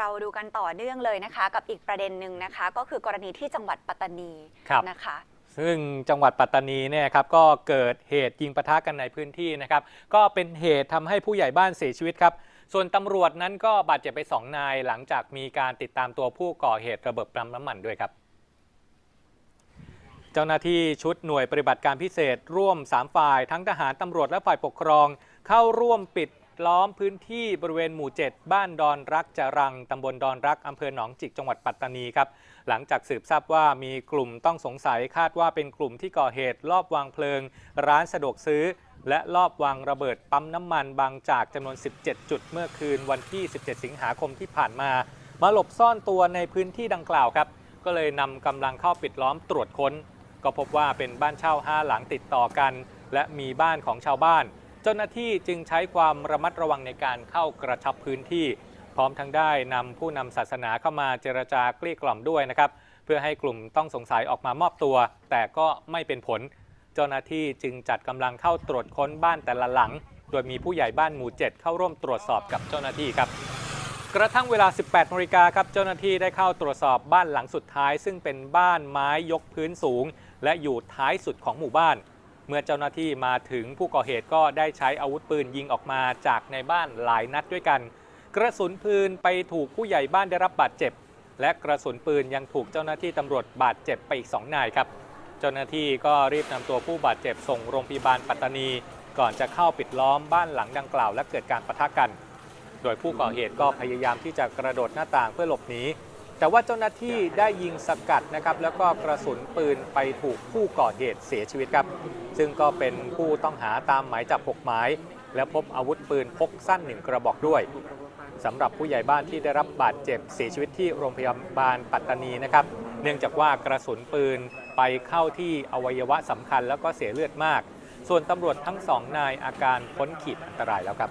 เราดูกันต่อเนื่องเลยนะคะ กับอีกประเด็นหนึ่งนะคะ ก็คือกรณีที่จังหวัดปัตตานีครับนะคะ ซึ่งจังหวัดปัตตานีเนี่ยครับก็เกิดเหตุยิงปะทะกันในพื้นที่นะครับ ก็เป็นเหตุทำให้ผู้ใหญ่บ้านเสียชีวิตครับส่วนตำรวจนั้นก็บาดเจ็บไปสองนายหลังจากมีการติดตามตัวผู้ก่อเหตุระเบิดปั๊มน้ำมันด้วยครับ เจ้าหน้าที่ชุดหน่วยปฏิบัติการพิเศษร่วม 3 ฝ่าย ทั้งทหารตำรวจและฝ่ายปกครอง เข้าร่วมปิด ล้อมพื้นที่บริเวณหมู่ 7 บ้านดอนรักจรังตำบลดอนรักอำเภอหนองจิกจังหวัดปัตตานีครับ หลังจากสืบทราบว่ามีกลุ่มต้องสงสัยคาดว่าเป็นกลุ่มที่ก่อเหตุลอบวางเพลิง ร้านสะดวกซื้อ และลอบวางระเบิดปั๊มน้ำมันบางจากจำนวน 17 จุดเมื่อคืนวันที่ 17 สิงหาคมที่ผ่านมา มาหลบซ่อนตัวในพื้นที่ดังกล่าวครับ ก็เลยนำกำลังเข้าปิดล้อมตรวจค้น ก็พบว่าเป็นบ้านเช่า5หลังติดต่อกัน และมีบ้านของชาวบ้าน เจ้าหน้าที่จึงใช้ความระมัดระวังในการเข้ากระชับพื้นที่ พร้อมทั้งได้นำผู้นำศาสนาเข้ามาเจรจาเกลี้ยกล่อมด้วยนะครับ เพื่อให้กลุ่มต้องสงสัยออกมามอบตัว แต่ก็ไม่เป็นผล เจ้าหน้าที่จึงจัดกำลังเข้าตรวจค้นบ้านแต่ละหลัง โดยมีผู้ใหญ่บ้านหมู่ 7 เข้าร่วมตรวจสอบกับเจ้าหน้าที่ครับ กระทั่งเวลา 18นาฬิกาครับเจ้าหน้าที่ได้เข้าตรวจสอบบ้านหลังสุดท้าย ซึ่งเป็นบ้านไม้ยกพื้นสูง และอยู่ท้ายสุดของหมู่บ้าน เมื่อเจ้าหน้าที่มาถึงผู้ก่อเหตุก็ได้ใช้อาวุธปืนยิงออกมาจากในบ้านหลายนัดด้วยกัน กระสุนปืนไปถูกผู้ใหญ่บ้านได้รับบาดเจ็บ และกระสุนปืนยังถูกเจ้าหน้าที่ตำรวจบาดเจ็บไปอีกสองนายครับ เจ้าหน้าที่ก็รีบนำตัวผู้บาดเจ็บส่งโรงพยาบาลปัตตานี ก่อนจะเข้าปิดล้อมบ้านหลังดังกล่าว และเกิดการปะทะกัน โดยผู้ก่อเหตุก็พยายามที่จะกระโดดหน้าต่างเพื่อหลบหนี แต่ว่าเจ้าหน้าที่ได้ยิงสกัดนะครับแล้วก็กระสุนปืนไปถูกผู้ก่อเหตุเสียชีวิตครับ ซึ่งก็เป็นผู้ต้องหาตามหมายจับ 6 หมาย และพบอาวุธปืนพกสั้นหนึ่งกระบอกด้วยสำหรับผู้ใหญ่บ้านที่ได้รับบาดเจ็บเสียชีวิตที่โรงพยาบาลปัตตานีนะครับ เนื่องจากว่ากระสุนปืนไปเข้าที่อวัยวะสำคัญแล้วก็เสียเลือดมาก ส่วนตำรวจทั้งสองนายอาการพ้นขีดอันตรายแล้วครับ